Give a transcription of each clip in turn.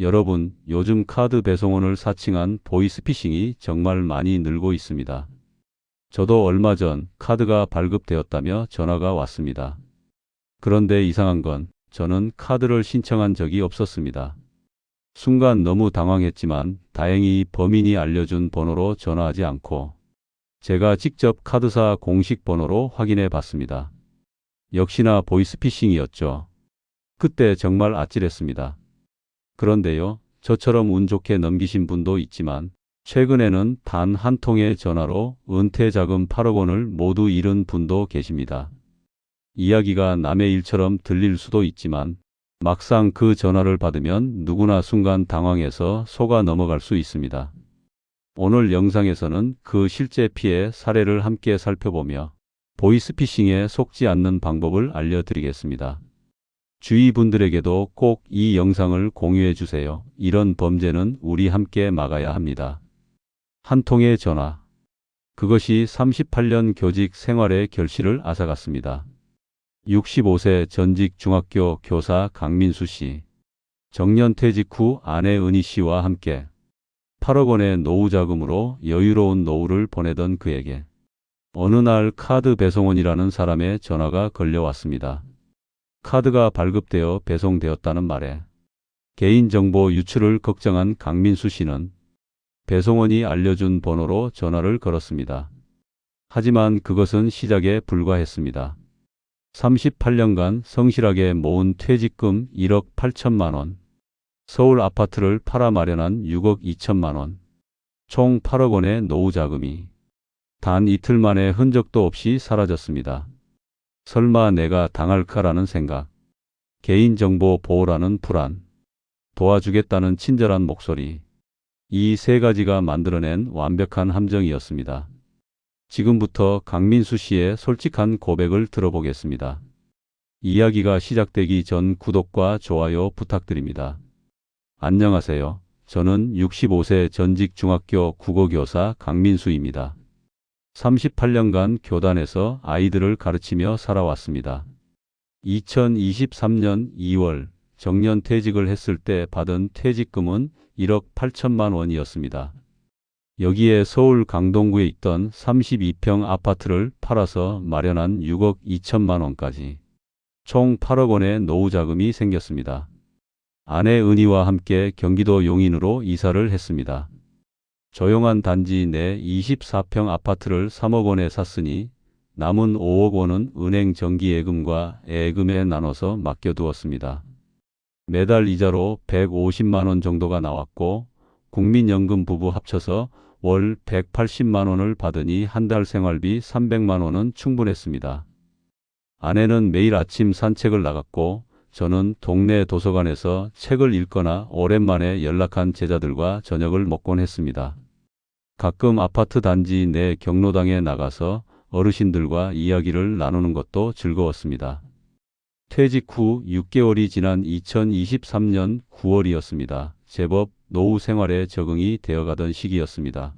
여러분, 요즘 카드 배송원을 사칭한 보이스피싱이 정말 많이 늘고 있습니다. 저도 얼마 전 카드가 발급되었다며 전화가 왔습니다. 그런데 이상한 건 저는 카드를 신청한 적이 없었습니다. 순간 너무 당황했지만 다행히 범인이 알려준 번호로 전화하지 않고 제가 직접 카드사 공식 번호로 확인해 봤습니다. 역시나 보이스피싱이었죠. 그때 정말 아찔했습니다. 그런데요, 저처럼 운 좋게 넘기신 분도 있지만 최근에는 단 한 통의 전화로 은퇴 자금 8억 원을 모두 잃은 분도 계십니다. 이야기가 남의 일처럼 들릴 수도 있지만 막상 그 전화를 받으면 누구나 순간 당황해서 속아 넘어갈 수 있습니다. 오늘 영상에서는 그 실제 피해 사례를 함께 살펴보며 보이스피싱에 속지 않는 방법을 알려드리겠습니다. 주위 분들에게도 꼭 이 영상을 공유해 주세요. 이런 범죄는 우리 함께 막아야 합니다. 한 통의 전화. 그것이 38년 교직 생활의 결실을 앗아갔습니다. 65세 전직 중학교 교사 강민수 씨. 정년 퇴직 후 아내 은희 씨와 함께 8억 원의 노후 자금으로 여유로운 노후를 보내던 그에게 어느 날 카드 배송원이라는 사람의 전화가 걸려왔습니다. 카드가 발급되어 배송되었다는 말에 개인정보 유출을 걱정한 강민수 씨는 배송원이 알려준 번호로 전화를 걸었습니다. 하지만 그것은 시작에 불과했습니다. 38년간 성실하게 모은 퇴직금 1억 8천만 원, 서울 아파트를 팔아 마련한 6억 2천만 원, 총 8억 원의 노후 자금이 단 이틀 만에 흔적도 없이 사라졌습니다. 설마 내가 당할까라는 생각, 개인정보 보호라는 불안, 도와주겠다는 친절한 목소리, 이 세 가지가 만들어낸 완벽한 함정이었습니다. 지금부터 강민수 씨의 솔직한 고백을 들어보겠습니다. 이야기가 시작되기 전 구독과 좋아요 부탁드립니다. 안녕하세요. 저는 65세 전직 중학교 국어교사 강민수입니다. 38년간 교단에서 아이들을 가르치며 살아왔습니다. 2023년 2월 정년 퇴직을 했을 때 받은 퇴직금은 1억 8천만 원이었습니다. 여기에 서울 강동구에 있던 32평 아파트를 팔아서 마련한 6억 2천만 원까지 총 8억 원의 노후 자금이 생겼습니다. 아내 은희와 함께 경기도 용인으로 이사를 했습니다. 조용한 단지 내 24평 아파트를 3억 원에 샀으니 남은 5억 원은 은행 정기예금과 예금에 나눠서 맡겨두었습니다. 매달 이자로 150만 원 정도가 나왔고 국민연금 부부 합쳐서 월 180만 원을 받으니 한 달 생활비 300만 원은 충분했습니다. 아내는 매일 아침 산책을 나갔고 저는 동네 도서관에서 책을 읽거나 오랜만에 연락한 제자들과 저녁을 먹곤 했습니다. 가끔 아파트 단지 내 경로당에 나가서 어르신들과 이야기를 나누는 것도 즐거웠습니다. 퇴직 후 6개월이 지난 2023년 9월이었습니다. 제법 노후 생활에 적응이 되어가던 시기였습니다.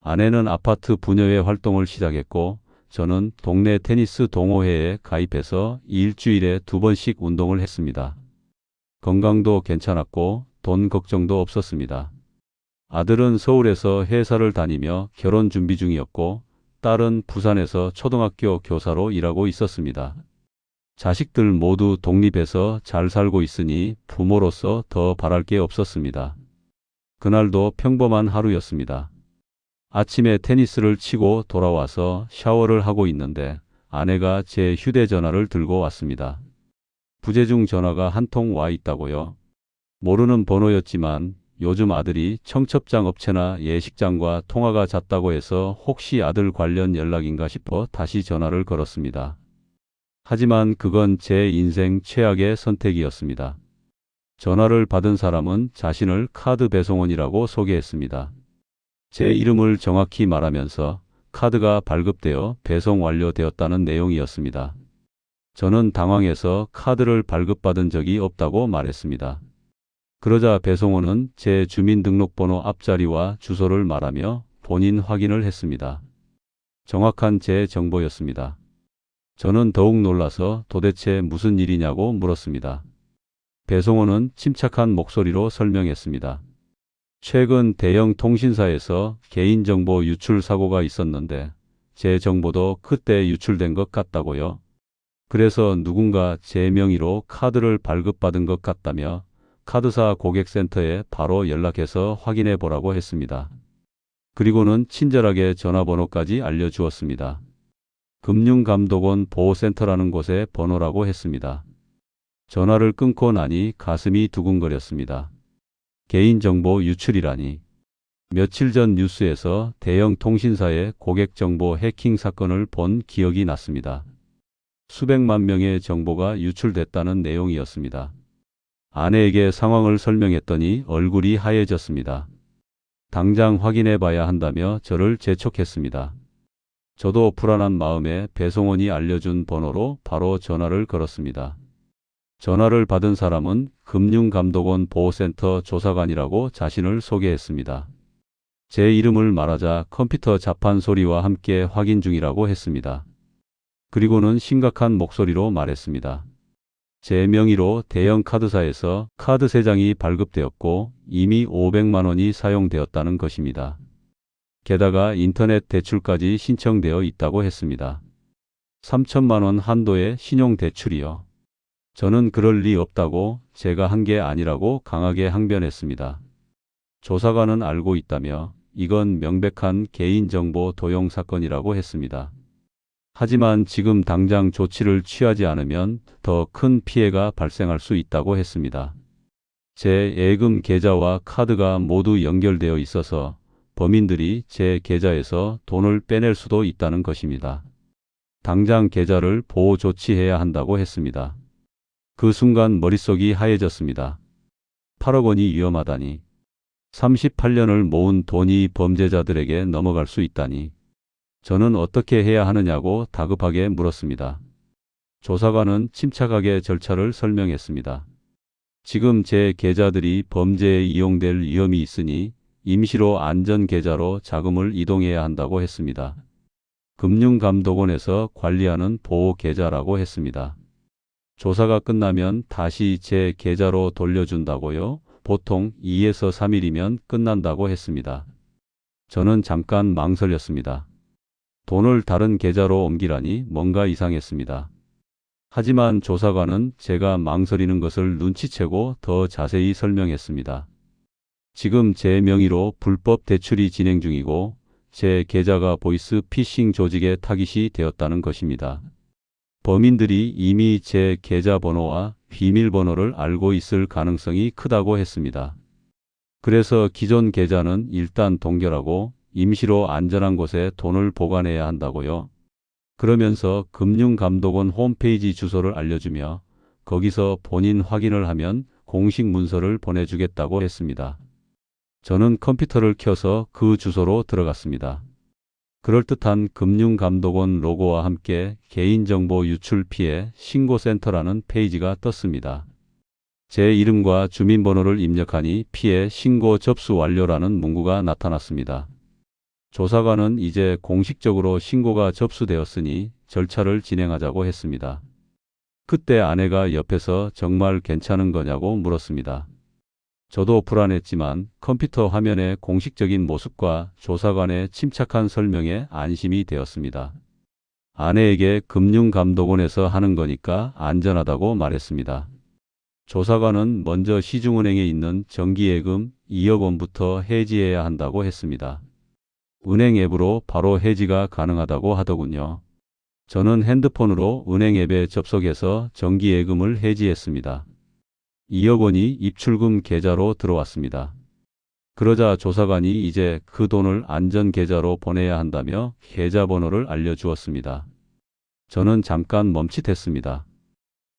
아내는 아파트 부녀회 활동을 시작했고 저는 동네 테니스 동호회에 가입해서 일주일에 두 번씩 운동을 했습니다. 건강도 괜찮았고 돈 걱정도 없었습니다. 아들은 서울에서 회사를 다니며 결혼 준비 중이었고 딸은 부산에서 초등학교 교사로 일하고 있었습니다. 자식들 모두 독립해서 잘 살고 있으니 부모로서 더 바랄 게 없었습니다. 그날도 평범한 하루였습니다. 아침에 테니스를 치고 돌아와서 샤워를 하고 있는데 아내가 제 휴대전화를 들고 왔습니다. 부재중 전화가 한 통 와 있다고요. 모르는 번호였지만 요즘 아들이 청첩장 업체나 예식장과 통화가 잦다고 해서 혹시 아들 관련 연락인가 싶어 다시 전화를 걸었습니다. 하지만 그건 제 인생 최악의 선택이었습니다. 전화를 받은 사람은 자신을 카드 배송원이라고 소개했습니다. 제 이름을 정확히 말하면서 카드가 발급되어 배송 완료되었다는 내용이었습니다. 저는 당황해서 카드를 발급받은 적이 없다고 말했습니다. 그러자 배송원은 제 주민등록번호 앞자리와 주소를 말하며 본인 확인을 했습니다. 정확한 제 정보였습니다. 저는 더욱 놀라서 도대체 무슨 일이냐고 물었습니다. 배송원은 침착한 목소리로 설명했습니다. 최근 대형 통신사에서 개인정보 유출 사고가 있었는데 제 정보도 그때 유출된 것 같다고요. 그래서 누군가 제 명의로 카드를 발급받은 것 같다며 카드사 고객센터에 바로 연락해서 확인해 보라고 했습니다. 그리고는 친절하게 전화번호까지 알려주었습니다. 금융감독원 보호센터라는 곳의 번호라고 했습니다. 전화를 끊고 나니 가슴이 두근거렸습니다. 개인정보 유출이라니. 며칠 전 뉴스에서 대형 통신사의 고객정보 해킹 사건을 본 기억이 났습니다. 수백만 명의 정보가 유출됐다는 내용이었습니다. 아내에게 상황을 설명했더니 얼굴이 하얘졌습니다. 당장 확인해 봐야 한다며 저를 재촉했습니다. 저도 불안한 마음에 배송원이 알려준 번호로 바로 전화를 걸었습니다. 전화를 받은 사람은 금융감독원 보호센터 조사관이라고 자신을 소개했습니다. 제 이름을 말하자 컴퓨터 자판 소리와 함께 확인 중이라고 했습니다. 그리고는 심각한 목소리로 말했습니다. 제 명의로 대형 카드사에서 카드 3장이 발급되었고 이미 500만 원이 사용되었다는 것입니다. 게다가 인터넷 대출까지 신청되어 있다고 했습니다. 3천만 원 한도의 신용 대출이요. 저는 그럴 리 없다고 제가 한 게 아니라고 강하게 항변했습니다. 조사관은 알고 있다며 이건 명백한 개인정보 도용 사건이라고 했습니다. 하지만 지금 당장 조치를 취하지 않으면 더 큰 피해가 발생할 수 있다고 했습니다. 제 예금 계좌와 카드가 모두 연결되어 있어서 범인들이 제 계좌에서 돈을 빼낼 수도 있다는 것입니다. 당장 계좌를 보호 조치해야 한다고 했습니다. 그 순간 머릿속이 하얘졌습니다. 8억 원이 위험하다니. 38년을 모은 돈이 범죄자들에게 넘어갈 수 있다니. 저는 어떻게 해야 하느냐고 다급하게 물었습니다. 조사관은 침착하게 절차를 설명했습니다. 지금 제 계좌들이 범죄에 이용될 위험이 있으니 임시로 안전 계좌로 자금을 이동해야 한다고 했습니다. 금융감독원에서 관리하는 보호 계좌라고 했습니다. 조사가 끝나면 다시 제 계좌로 돌려준다고요? 보통 2에서 3일이면 끝난다고 했습니다. 저는 잠깐 망설였습니다. 돈을 다른 계좌로 옮기라니 뭔가 이상했습니다. 하지만 조사관은 제가 망설이는 것을 눈치채고 더 자세히 설명했습니다. 지금 제 명의로 불법 대출이 진행 중이고 제 계좌가 보이스 피싱 조직의 타깃이 되었다는 것입니다. 범인들이 이미 제 계좌번호와 비밀번호를 알고 있을 가능성이 크다고 했습니다. 그래서 기존 계좌는 일단 동결하고 임시로 안전한 곳에 돈을 보관해야 한다고요. 그러면서 금융감독원 홈페이지 주소를 알려주며 거기서 본인 확인을 하면 공식 문서를 보내주겠다고 했습니다. 저는 컴퓨터를 켜서 그 주소로 들어갔습니다. 그럴듯한 금융감독원 로고와 함께 개인정보 유출 피해 신고센터라는 페이지가 떴습니다. 제 이름과 주민번호를 입력하니 피해 신고 접수 완료라는 문구가 나타났습니다. 조사관은 이제 공식적으로 신고가 접수되었으니 절차를 진행하자고 했습니다. 그때 아내가 옆에서 정말 괜찮은 거냐고 물었습니다. 저도 불안했지만 컴퓨터 화면의 공식적인 모습과 조사관의 침착한 설명에 안심이 되었습니다. 아내에게 금융감독원에서 하는 거니까 안전하다고 말했습니다. 조사관은 먼저 시중은행에 있는 정기예금 2억 원부터 해지해야 한다고 했습니다. 은행 앱으로 바로 해지가 가능하다고 하더군요. 저는 핸드폰으로 은행 앱에 접속해서 정기예금을 해지했습니다. 2억 원이 입출금 계좌로 들어왔습니다. 그러자 조사관이 이제 그 돈을 안전 계좌로 보내야 한다며 계좌번호를 알려주었습니다. 저는 잠깐 멈칫했습니다.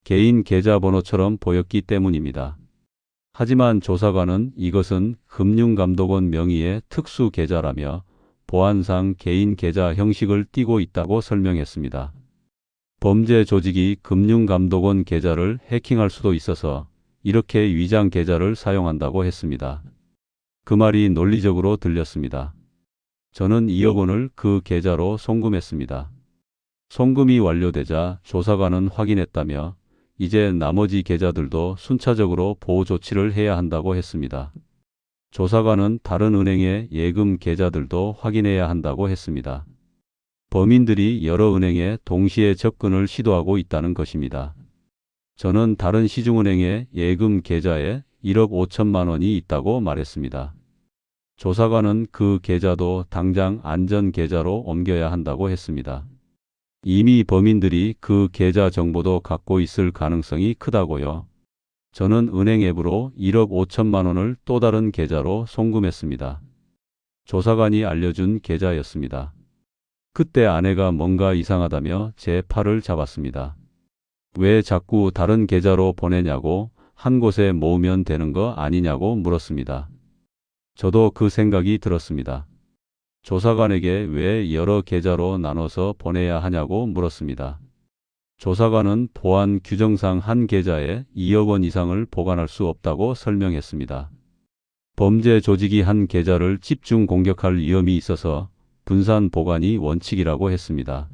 개인 계좌번호처럼 보였기 때문입니다. 하지만 조사관은 이것은 금융감독원 명의의 특수 계좌라며 보안상 개인 계좌 형식을 띠고 있다고 설명했습니다. 범죄 조직이 금융감독원 계좌를 해킹할 수도 있어서 이렇게 위장 계좌를 사용한다고 했습니다. 그 말이 논리적으로 들렸습니다. 저는 2억 원을 그 계좌로 송금했습니다. 송금이 완료되자 조사관은 확인했다며 이제 나머지 계좌들도 순차적으로 보호 조치를 해야 한다고 했습니다. 조사관은 다른 은행의 예금 계좌들도 확인해야 한다고 했습니다. 범인들이 여러 은행에 동시에 접근을 시도하고 있다는 것입니다. 저는 다른 시중은행의 예금 계좌에 1억 5천만 원이 있다고 말했습니다. 조사관은 그 계좌도 당장 안전 계좌로 옮겨야 한다고 했습니다. 이미 범인들이 그 계좌 정보도 갖고 있을 가능성이 크다고요. 저는 은행 앱으로 1억 5천만 원을 또 다른 계좌로 송금했습니다. 조사관이 알려준 계좌였습니다. 그때 아내가 뭔가 이상하다며 제 팔을 잡았습니다. 왜 자꾸 다른 계좌로 보내냐고 한 곳에 모으면 되는 거 아니냐고 물었습니다. 저도 그 생각이 들었습니다. 조사관에게 왜 여러 계좌로 나눠서 보내야 하냐고 물었습니다. 조사관은 보안 규정상 한 계좌에 2억 원 이상을 보관할 수 없다고 설명했습니다. 범죄 조직이 한 계좌를 집중 공격할 위험이 있어서 분산 보관이 원칙이라고 했습니다.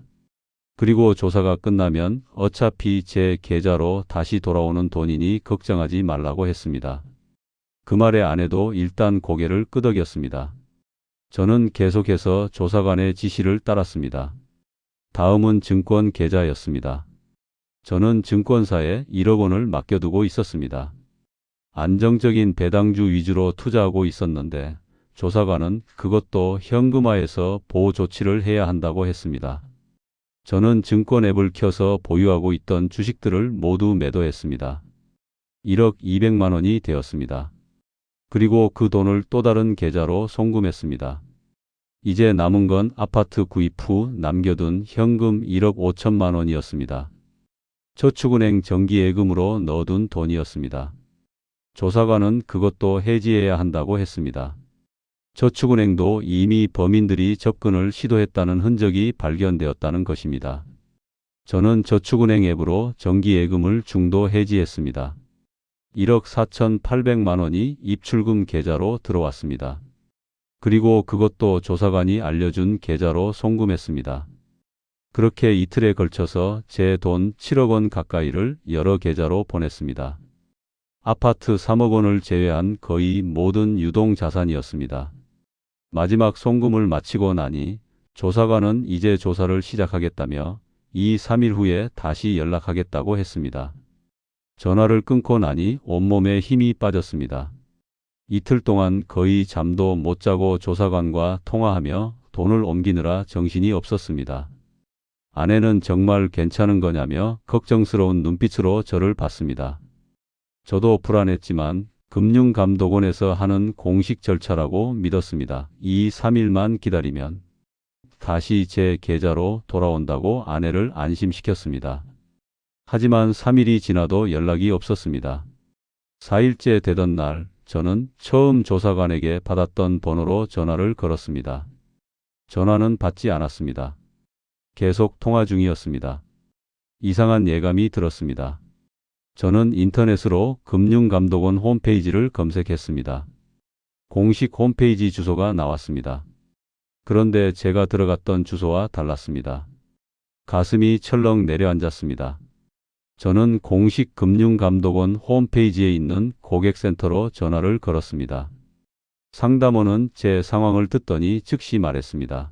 그리고 조사가 끝나면 어차피 제 계좌로 다시 돌아오는 돈이니 걱정하지 말라고 했습니다. 그 말에 아내도 일단 고개를 끄덕였습니다. 저는 계속해서 조사관의 지시를 따랐습니다. 다음은 증권 계좌였습니다. 저는 증권사에 1억 원을 맡겨두고 있었습니다. 안정적인 배당주 위주로 투자하고 있었는데 조사관은 그것도 현금화해서 보호 조치를 해야 한다고 했습니다. 저는 증권 앱을 켜서 보유하고 있던 주식들을 모두 매도했습니다. 1억 200만 원이 되었습니다. 그리고 그 돈을 또 다른 계좌로 송금했습니다. 이제 남은 건 아파트 구입 후 남겨둔 현금 1억 5천만 원이었습니다. 저축은행 정기예금으로 넣어둔 돈이었습니다. 조사관은 그것도 해지해야 한다고 했습니다. 저축은행도 이미 범인들이 접근을 시도했다는 흔적이 발견되었다는 것입니다. 저는 저축은행 앱으로 정기예금을 중도 해지했습니다. 1억 4,800만 원이 입출금 계좌로 들어왔습니다. 그리고 그것도 조사관이 알려준 계좌로 송금했습니다. 그렇게 이틀에 걸쳐서 제 돈 7억 원 가까이를 여러 계좌로 보냈습니다. 아파트 3억 원을 제외한 거의 모든 유동 자산이었습니다. 마지막 송금을 마치고 나니 조사관은 이제 조사를 시작하겠다며 2, 3일 후에 다시 연락하겠다고 했습니다. 전화를 끊고 나니 온몸에 힘이 빠졌습니다. 이틀 동안 거의 잠도 못 자고 조사관과 통화하며 돈을 옮기느라 정신이 없었습니다. 아내는 정말 괜찮은 거냐며 걱정스러운 눈빛으로 저를 봤습니다. 저도 불안했지만 금융감독원에서 하는 공식 절차라고 믿었습니다. 2, 3일만 기다리면 다시 제 계좌로 돌아온다고 아내를 안심시켰습니다. 하지만 3일이 지나도 연락이 없었습니다. 4일째 되던 날 저는 처음 조사관에게 받았던 번호로 전화를 걸었습니다. 전화는 받지 않았습니다. 계속 통화 중이었습니다. 이상한 예감이 들었습니다. 저는 인터넷으로 금융감독원 홈페이지를 검색했습니다. 공식 홈페이지 주소가 나왔습니다. 그런데 제가 들어갔던 주소와 달랐습니다. 가슴이 철렁 내려앉았습니다. 저는 공식 금융감독원 홈페이지에 있는 고객센터로 전화를 걸었습니다. 상담원은 제 상황을 듣더니 즉시 말했습니다.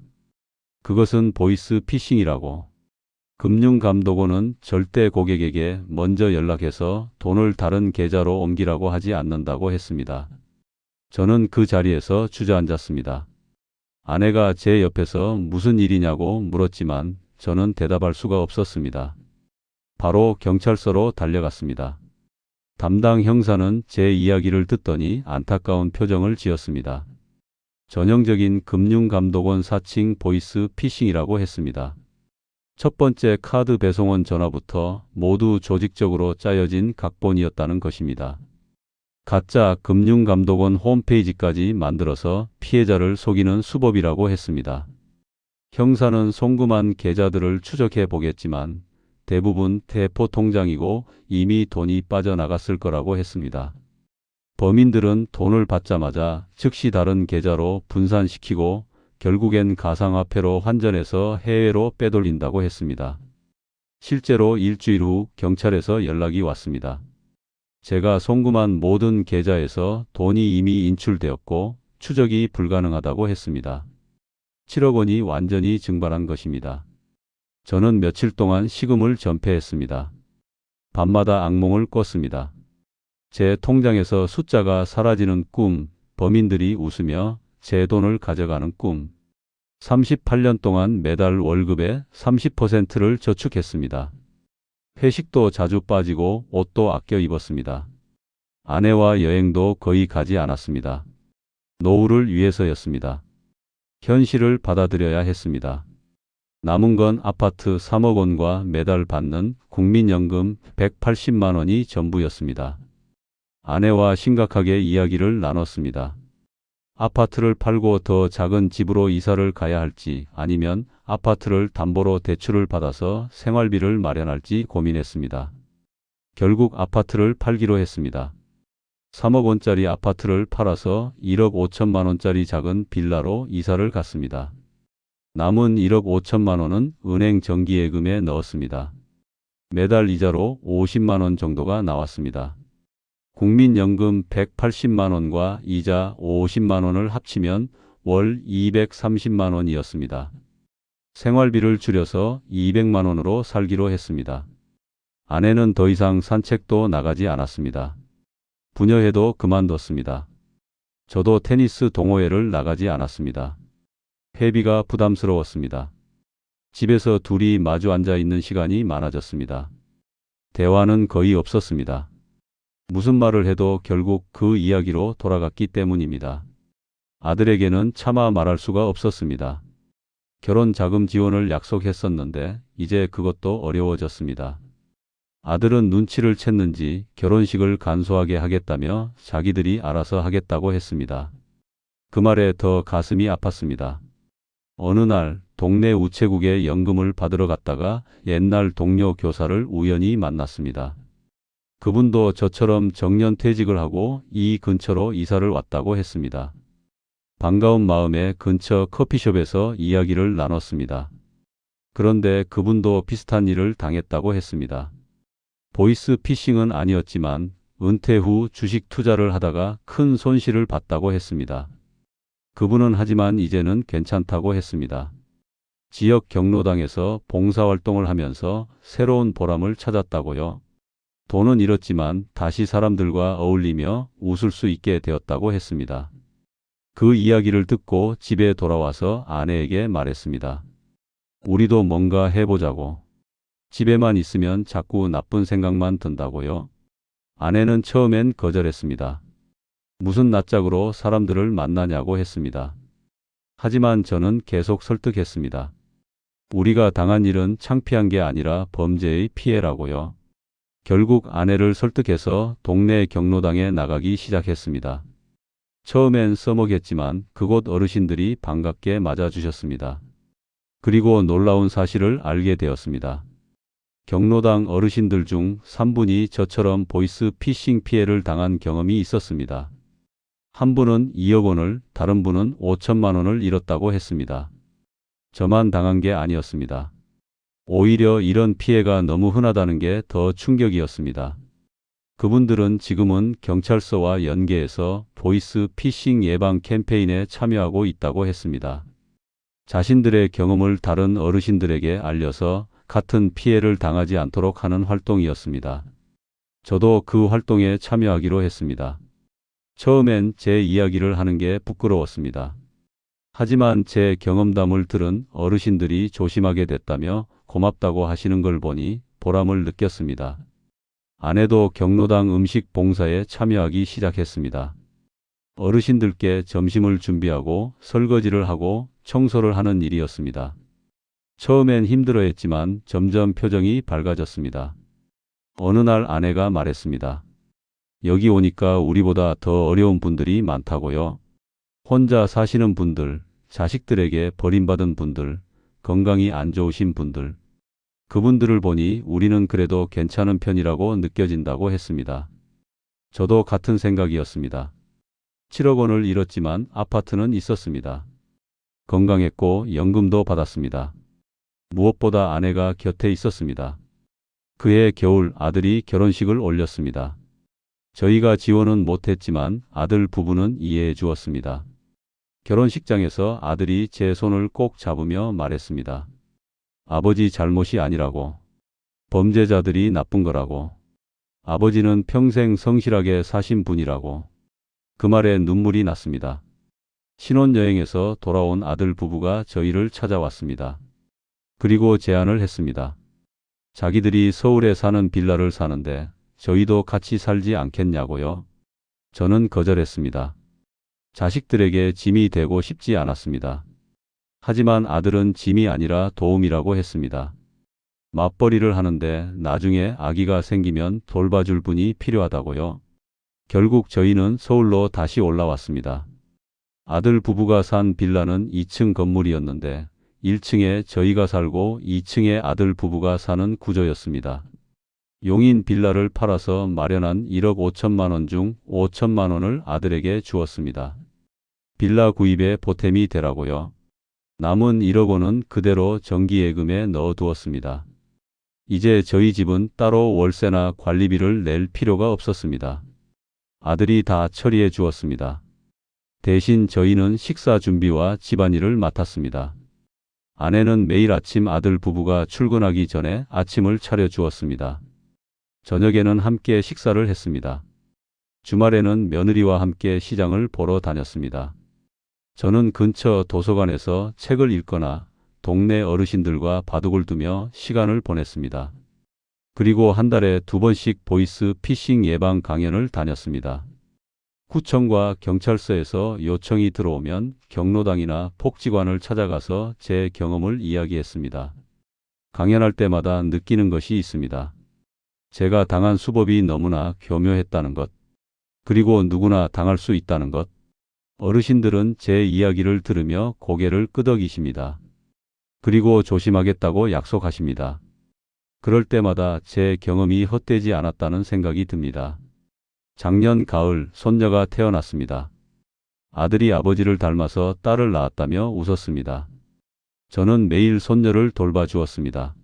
그것은 보이스 피싱이라고. 금융감독원은 절대 고객에게 먼저 연락해서 돈을 다른 계좌로 옮기라고 하지 않는다고 했습니다. 저는 그 자리에서 주저앉았습니다. 아내가 제 옆에서 무슨 일이냐고 물었지만 저는 대답할 수가 없었습니다. 바로 경찰서로 달려갔습니다. 담당 형사는 제 이야기를 듣더니 안타까운 표정을 지었습니다. 전형적인 금융감독원 사칭 보이스 피싱이라고 했습니다. 첫 번째 카드 배송원 전화부터 모두 조직적으로 짜여진 각본이었다는 것입니다. 가짜 금융감독원 홈페이지까지 만들어서 피해자를 속이는 수법이라고 했습니다. 형사는 송금한 계좌들을 추적해 보겠지만 대부분 대포 통장이고 이미 돈이 빠져나갔을 거라고 했습니다. 범인들은 돈을 받자마자 즉시 다른 계좌로 분산시키고 결국엔 가상화폐로 환전해서 해외로 빼돌린다고 했습니다. 실제로 일주일 후 경찰에서 연락이 왔습니다. 제가 송금한 모든 계좌에서 돈이 이미 인출되었고 추적이 불가능하다고 했습니다. 7억 원이 완전히 증발한 것입니다. 저는 며칠 동안 식음을 전폐했습니다. 밤마다 악몽을 꿨습니다. 제 통장에서 숫자가 사라지는 꿈, 범인들이 웃으며 제 돈을 가져가는 꿈. 38년 동안 매달 월급의 30%를 저축했습니다. 회식도 자주 빠지고 옷도 아껴 입었습니다. 아내와 여행도 거의 가지 않았습니다. 노후를 위해서였습니다. 현실을 받아들여야 했습니다. 남은 건 아파트 3억 원과 매달 받는 국민연금 180만 원이 전부였습니다. 아내와 심각하게 이야기를 나눴습니다. 아파트를 팔고 더 작은 집으로 이사를 가야 할지 아니면 아파트를 담보로 대출을 받아서 생활비를 마련할지 고민했습니다. 결국 아파트를 팔기로 했습니다. 3억 원짜리 아파트를 팔아서 1억 5천만 원짜리 작은 빌라로 이사를 갔습니다. 남은 1억 5천만 원은 은행 정기예금에 넣었습니다. 매달 이자로 50만 원 정도가 나왔습니다. 국민연금 180만 원과 이자 50만 원을 합치면 월 230만 원이었습니다. 생활비를 줄여서 200만 원으로 살기로 했습니다. 아내는 더 이상 산책도 나가지 않았습니다. 부녀회도 그만뒀습니다. 저도 테니스 동호회를 나가지 않았습니다. 회비가 부담스러웠습니다. 집에서 둘이 마주 앉아 있는 시간이 많아졌습니다. 대화는 거의 없었습니다. 무슨 말을 해도 결국 그 이야기로 돌아갔기 때문입니다. 아들에게는 차마 말할 수가 없었습니다. 결혼 자금 지원을 약속했었는데 이제 그것도 어려워졌습니다. 아들은 눈치를 챘는지 결혼식을 간소하게 하겠다며 자기들이 알아서 하겠다고 했습니다. 그 말에 더 가슴이 아팠습니다. 어느 날 동네 우체국에 연금을 받으러 갔다가 옛날 동료 교사를 우연히 만났습니다. 그분도 저처럼 정년 퇴직을 하고 이 근처로 이사를 왔다고 했습니다. 반가운 마음에 근처 커피숍에서 이야기를 나눴습니다. 그런데 그분도 비슷한 일을 당했다고 했습니다. 보이스 피싱은 아니었지만 은퇴 후 주식 투자를 하다가 큰 손실을 봤다고 했습니다. 그분은 하지만 이제는 괜찮다고 했습니다. 지역 경로당에서 봉사활동을 하면서 새로운 보람을 찾았다고요. 돈은 잃었지만 다시 사람들과 어울리며 웃을 수 있게 되었다고 했습니다. 그 이야기를 듣고 집에 돌아와서 아내에게 말했습니다. 우리도 뭔가 해보자고. 집에만 있으면 자꾸 나쁜 생각만 든다고요. 아내는 처음엔 거절했습니다. 무슨 낯짝으로 사람들을 만나냐고 했습니다. 하지만 저는 계속 설득했습니다. 우리가 당한 일은 창피한 게 아니라 범죄의 피해라고요. 결국 아내를 설득해서 동네 경로당에 나가기 시작했습니다. 처음엔 써먹했지만 그곳 어르신들이 반갑게 맞아주셨습니다. 그리고 놀라운 사실을 알게 되었습니다. 경로당 어르신들 중 3분이 저처럼 보이스 피싱 피해를 당한 경험이 있었습니다. 한 분은 2억 원을, 다른 분은 5천만 원을 잃었다고 했습니다. 저만 당한 게 아니었습니다. 오히려 이런 피해가 너무 흔하다는 게 더 충격이었습니다. 그분들은 지금은 경찰서와 연계해서 보이스 피싱 예방 캠페인에 참여하고 있다고 했습니다. 자신들의 경험을 다른 어르신들에게 알려서 같은 피해를 당하지 않도록 하는 활동이었습니다. 저도 그 활동에 참여하기로 했습니다. 처음엔 제 이야기를 하는 게 부끄러웠습니다. 하지만 제 경험담을 들은 어르신들이 조심하게 됐다며 고맙다고 하시는 걸 보니 보람을 느꼈습니다. 아내도 경로당 음식 봉사에 참여하기 시작했습니다. 어르신들께 점심을 준비하고 설거지를 하고 청소를 하는 일이었습니다. 처음엔 힘들어했지만 점점 표정이 밝아졌습니다. 어느 날 아내가 말했습니다. 여기 오니까 우리보다 더 어려운 분들이 많다고요. 혼자 사시는 분들, 자식들에게 버림받은 분들, 건강이 안 좋으신 분들. 그분들을 보니 우리는 그래도 괜찮은 편이라고 느껴진다고 했습니다. 저도 같은 생각이었습니다. 7억 원을 잃었지만 아파트는 있었습니다. 건강했고 연금도 받았습니다. 무엇보다 아내가 곁에 있었습니다. 그해 겨울 아들이 결혼식을 올렸습니다. 저희가 지원은 못했지만 아들 부부는 이해해 주었습니다. 결혼식장에서 아들이 제 손을 꼭 잡으며 말했습니다. 아버지 잘못이 아니라고. 범죄자들이 나쁜 거라고. 아버지는 평생 성실하게 사신 분이라고. 그 말에 눈물이 났습니다. 신혼여행에서 돌아온 아들 부부가 저희를 찾아왔습니다. 그리고 제안을 했습니다. 자기들이 서울에 사는 빌라를 사는데 저희도 같이 살지 않겠냐고요. 저는 거절했습니다. 자식들에게 짐이 되고 싶지 않았습니다. 하지만 아들은 짐이 아니라 도움이라고 했습니다. 맞벌이를 하는데 나중에 아기가 생기면 돌봐줄 분이 필요하다고요. 결국 저희는 서울로 다시 올라왔습니다. 아들 부부가 산 빌라는 2층 건물이었는데 1층에 저희가 살고 2층에 아들 부부가 사는 구조였습니다. 용인 빌라를 팔아서 마련한 1억 5천만 원 중 5천만 원을 아들에게 주었습니다. 빌라 구입에 보탬이 되라고요. 남은 1억 원은 그대로 정기예금에 넣어두었습니다. 이제 저희 집은 따로 월세나 관리비를 낼 필요가 없었습니다. 아들이 다 처리해 주었습니다. 대신 저희는 식사 준비와 집안일을 맡았습니다. 아내는 매일 아침 아들 부부가 출근하기 전에 아침을 차려 주었습니다. 저녁에는 함께 식사를 했습니다. 주말에는 며느리와 함께 시장을 보러 다녔습니다. 저는 근처 도서관에서 책을 읽거나 동네 어르신들과 바둑을 두며 시간을 보냈습니다. 그리고 한 달에 두 번씩 보이스 피싱 예방 강연을 다녔습니다. 구청과 경찰서에서 요청이 들어오면 경로당이나 복지관을 찾아가서 제 경험을 이야기했습니다. 강연할 때마다 느끼는 것이 있습니다. 제가 당한 수법이 너무나 교묘했다는 것, 그리고 누구나 당할 수 있다는 것. 어르신들은 제 이야기를 들으며 고개를 끄덕이십니다. 그리고 조심하겠다고 약속하십니다. 그럴 때마다 제 경험이 헛되지 않았다는 생각이 듭니다. 작년 가을 손녀가 태어났습니다. 아들이 아버지를 닮아서 딸을 낳았다며 웃었습니다. 저는 매일 손녀를 돌봐주었습니다.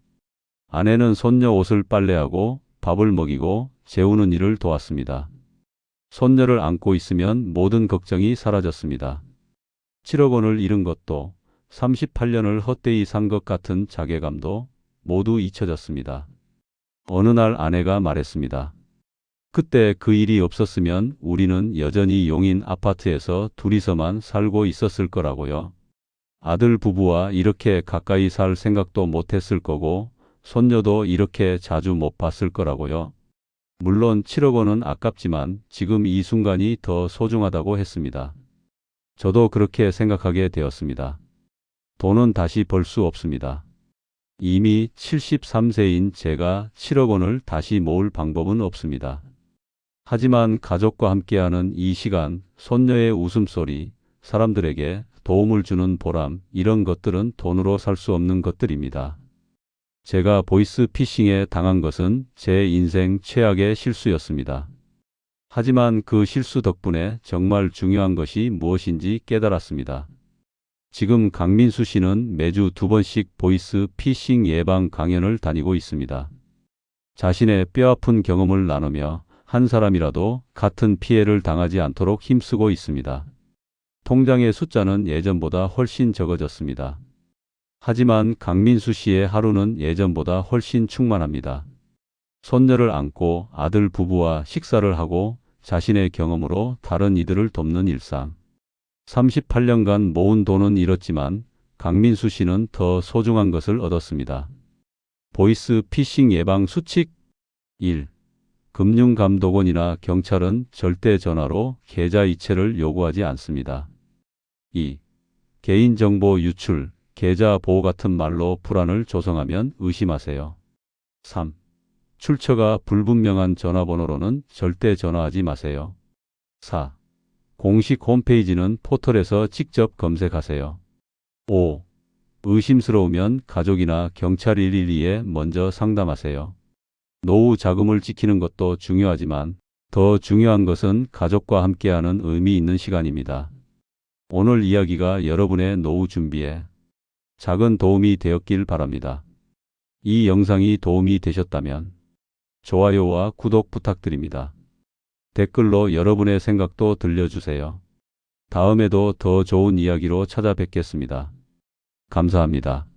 아내는 손녀 옷을 빨래하고 밥을 먹이고 재우는 일을 도왔습니다. 손녀를 안고 있으면 모든 걱정이 사라졌습니다. 7억 원을 잃은 것도 38년을 헛되이 산 것 같은 자괴감도 모두 잊혀졌습니다. 어느 날 아내가 말했습니다. 그때 그 일이 없었으면 우리는 여전히 용인 아파트에서 둘이서만 살고 있었을 거라고요. 아들 부부와 이렇게 가까이 살 생각도 못했을 거고 손녀도 이렇게 자주 못 봤을 거라고요. 물론 7억 원은 아깝지만 지금 이 순간이 더 소중하다고 했습니다. 저도 그렇게 생각하게 되었습니다. 돈은 다시 벌 수 없습니다. 이미 73세인 제가 7억 원을 다시 모을 방법은 없습니다. 하지만 가족과 함께하는 이 시간, 손녀의 웃음소리, 사람들에게 도움을 주는 보람, 이런 것들은 돈으로 살 수 없는 것들입니다. 제가 보이스 피싱에 당한 것은 제 인생 최악의 실수였습니다. 하지만 그 실수 덕분에 정말 중요한 것이 무엇인지 깨달았습니다. 지금 강민수 씨는 매주 두 번씩 보이스 피싱 예방 강연을 다니고 있습니다. 자신의 뼈아픈 경험을 나누며 한 사람이라도 같은 피해를 당하지 않도록 힘쓰고 있습니다. 통장의 숫자는 예전보다 훨씬 적어졌습니다. 하지만 강민수 씨의 하루는 예전보다 훨씬 충만합니다. 손녀를 안고 아들 부부와 식사를 하고 자신의 경험으로 다른 이들을 돕는 일상. 38년간 모은 돈은 잃었지만 강민수 씨는 더 소중한 것을 얻었습니다. 보이스 피싱 예방 수칙 1. 금융감독원이나 경찰은 절대 전화로 계좌 이체를 요구하지 않습니다. 2. 개인정보 유출, 계좌 보호 같은 말로 불안을 조성하면 의심하세요. 3. 출처가 불분명한 전화번호로는 절대 전화하지 마세요. 4. 공식 홈페이지는 포털에서 직접 검색하세요. 5. 의심스러우면 가족이나 경찰 112에 먼저 상담하세요. 노후 자금을 지키는 것도 중요하지만 더 중요한 것은 가족과 함께하는 의미 있는 시간입니다. 오늘 이야기가 여러분의 노후 준비에 작은 도움이 되었길 바랍니다. 이 영상이 도움이 되셨다면 좋아요와 구독 부탁드립니다. 댓글로 여러분의 생각도 들려주세요. 다음에도 더 좋은 이야기로 찾아뵙겠습니다. 감사합니다.